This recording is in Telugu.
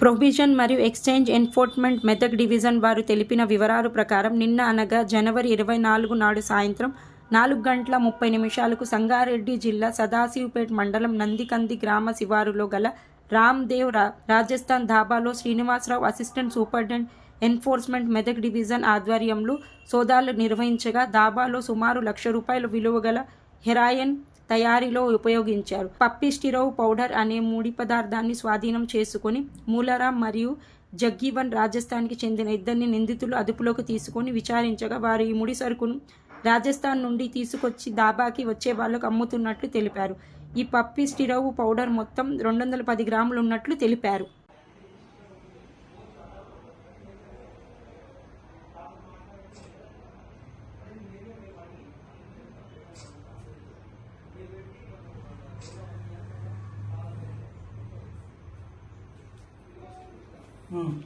ప్రొవిజన్ మరియు ఎక్స్చేంజ్ ఎన్ఫోర్స్మెంట్ మెదక్ డివిజన్ వారు తెలిపిన వివరాల ప్రకారం నిన్న అనగా జనవరి ఇరవై నాలుగు నాడు సాయంత్రం నాలుగు గంటల ముప్పై నిమిషాలకు సంగారెడ్డి జిల్లా సదాశివపేట మండలం నందికంది గ్రామ శివారులో గల రామ్దేవ్ రా Rajasthan ధాబాలో Srinivasa Rao assistant superintendent enforcement Medak division ఆధ్వర్యంలో సోదాలు నిర్వహించగా దాబాలో సుమారు లక్ష రూపాయల విలువ గల హెరాయిన్ తయారీలో ఉపయోగించారు. పప్పిస్టిరోవ్ పౌడర్ అనే ముడి పదార్థాన్ని స్వాధీనం చేసుకుని మూలరామ్ మరియు జగ్గీవన్ రాజస్థాన్కి చెందిన ఇద్దరిని నిందితులు అదుపులోకి తీసుకొని విచారించగా వారు ఈ ముడి సరుకును రాజస్థాన్ నుండి తీసుకొచ్చి దాబాకి వచ్చే వాళ్ళకు అమ్ముతున్నట్లు తెలిపారు. ఈ పప్పిస్టిరోవ్ పౌడర్ మొత్తం రెండు వందల పది గ్రాములు ఉన్నట్లు తెలిపారు. 嗯。